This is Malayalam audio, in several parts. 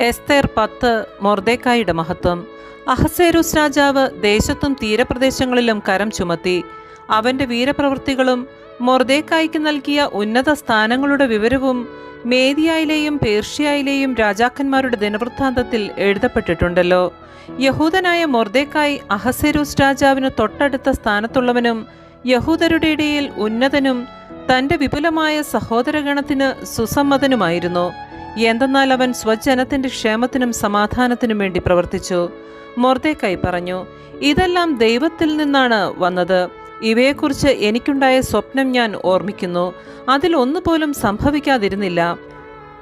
എസ്തേർ പത്ത് മൊർദേക്കായുടെ മഹത്വം. അഹസേരുസ് രാജാവ് ദേശത്തും തീരപ്രദേശങ്ങളിലും കരം ചുമത്തി. അവന്റെ വീരപ്രവൃത്തികളും മൊർദേക്കായ്ക്ക് നൽകിയ ഉന്നത സ്ഥാനങ്ങളുടെ വിവരവും മേദിയായിലെയും പേർഷ്യയിലെയും രാജാക്കന്മാരുടെ ദിനവൃത്താന്തത്തിൽ എഴുതപ്പെട്ടിട്ടുണ്ടല്ലോ. യഹൂദനായ മൊർദേക്കായ് അഹസേരൂസ് രാജാവിന് തൊട്ടടുത്ത സ്ഥാനത്തുള്ളവനും യഹൂദരുടെ ഇടയിൽ ഉന്നതനും തന്റെ വിപുലമായ സഹോദരഗണത്തിന് സുസമ്മതനുമായിരുന്നു. എന്തെന്നാൽ അവൻ സ്വജനത്തിന്റെ ക്ഷേമത്തിനും സമാധാനത്തിനും വേണ്ടി പ്രവർത്തിച്ചു. മൊർദേക്കായി പറഞ്ഞു ഇതെല്ലാം ദൈവത്തിൽ നിന്നാണ് വന്നത്. ഇവയെക്കുറിച്ച് എനിക്കുണ്ടായ സ്വപ്നം ഞാൻ ഓർമ്മിക്കുന്നു. അതിൽ ഒന്നുപോലും സംഭവിക്കാതിരുന്നില്ല.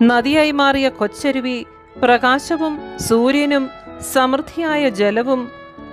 നദിയായി മാറിയ കൊച്ചരുവി പ്രകാശവും സൂര്യനും സമൃദ്ധിയായ ജലവും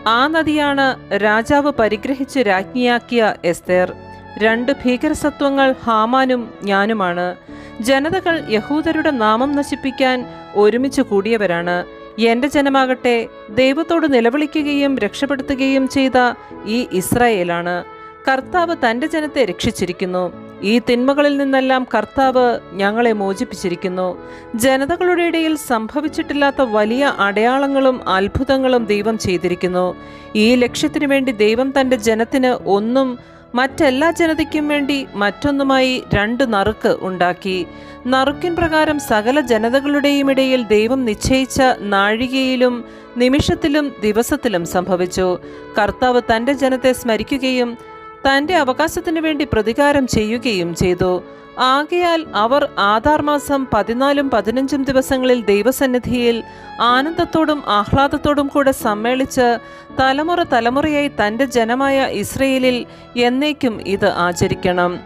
ആ നദിയാണ് രാജാവ് പരിഗ്രഹിച്ച് രാജ്ഞിയാക്കിയ എസ്തേർ. രണ്ട് ഭീകരസത്വങ്ങൾ ഹാമാനും ഞാനുമാണ്. ജനതകൾ യഹൂദരുടെ നാമം നശിപ്പിക്കാൻ ഒരുമിച്ച് കൂടിയവരാണ്. എന്റെ ജനമാകട്ടെ ദൈവത്തോട് നിലവിളിക്കുകയും രക്ഷപ്പെടുത്തുകയും ചെയ്ത ഈ ഇസ്രായേലാണ്. കർത്താവ് തന്റെ ജനത്തെ രക്ഷിച്ചിരിക്കുന്നു. ഈ തിന്മകളിൽ നിന്നെല്ലാം കർത്താവ് ഞങ്ങളെ മോചിപ്പിച്ചിരിക്കുന്നു. ജനതകളുടെ ഇടയിൽ സംഭവിച്ചിട്ടില്ലാത്ത വലിയ അടയാളങ്ങളും അത്ഭുതങ്ങളും ദൈവം ചെയ്തിരിക്കുന്നു. ഈ ലക്ഷ്യത്തിനു വേണ്ടി ദൈവം തന്റെ ജനത്തിന് ഒന്നും മറ്റെല്ലാ ജനതയ്ക്കും വേണ്ടി മറ്റൊന്നുമായി രണ്ട് നറുക്ക് ഉണ്ടാക്കി. നറുക്കിൻ പ്രകാരം സകല ജനതകളുടെയും ഇടയിൽ ദൈവം നിശ്ചയിച്ച നാഴികയിലും നിമിഷത്തിലും ദിവസത്തിലും സംഭവിച്ചു. കർത്താവ് തന്റെ ജനത്തെ സ്മരിക്കുകയും തന്റെ അവകാശത്തിനു വേണ്ടി പ്രതികാരം ചെയ്യുകയും ചെയ്തു. ആകയാൽ അവർ ആധാർ മാസം പതിനാലും പതിനഞ്ചും ദിവസങ്ങളിൽ ദൈവസന്നിധിയിൽ ആനന്ദത്തോടും ആഹ്ലാദത്തോടും കൂടെ സമ്മേളിച്ച് തലമുറ തലമുറയായി തന്റെ ജനമായ ഇസ്രയേലിൽ എന്നേക്കും ഇത് ആചരിക്കണം.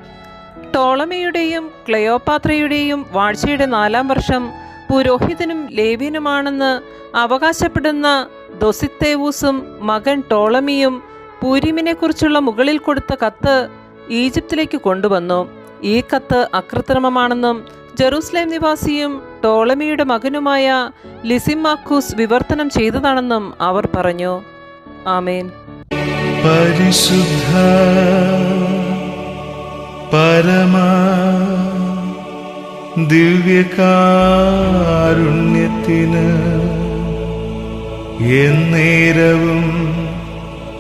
ടോളമയുടെയും ക്ലെയോപാത്രയുടെയും വാഴ്ചയുടെ നാലാം വർഷം പുരോഹിതനും ലേവ്യനുമാണെന്ന് അവകാശപ്പെടുന്ന ദൊസിത്തേവൂസും മകൻ ടോളമിയും പൂരിമിനെക്കുറിച്ചുള്ള മുകളിൽ കൊടുത്ത കത്ത് ഈജിപ്തിലേക്ക് കൊണ്ടുവന്നു. ഈ കത്ത് അകൃത്രിമമാണെന്നും ജെറൂസലേം നിവാസിയും ടോളമിയുടെ മകനുമായ ലിസിമാക്കൂസ് വിവർത്തനം ചെയ്തതാണെന്നും അവർ പറഞ്ഞു. ആമേൻ. പരിശുദ്ധ പരമ ദിവ്യകാരുണ്യത്തിന് എന്നേരവും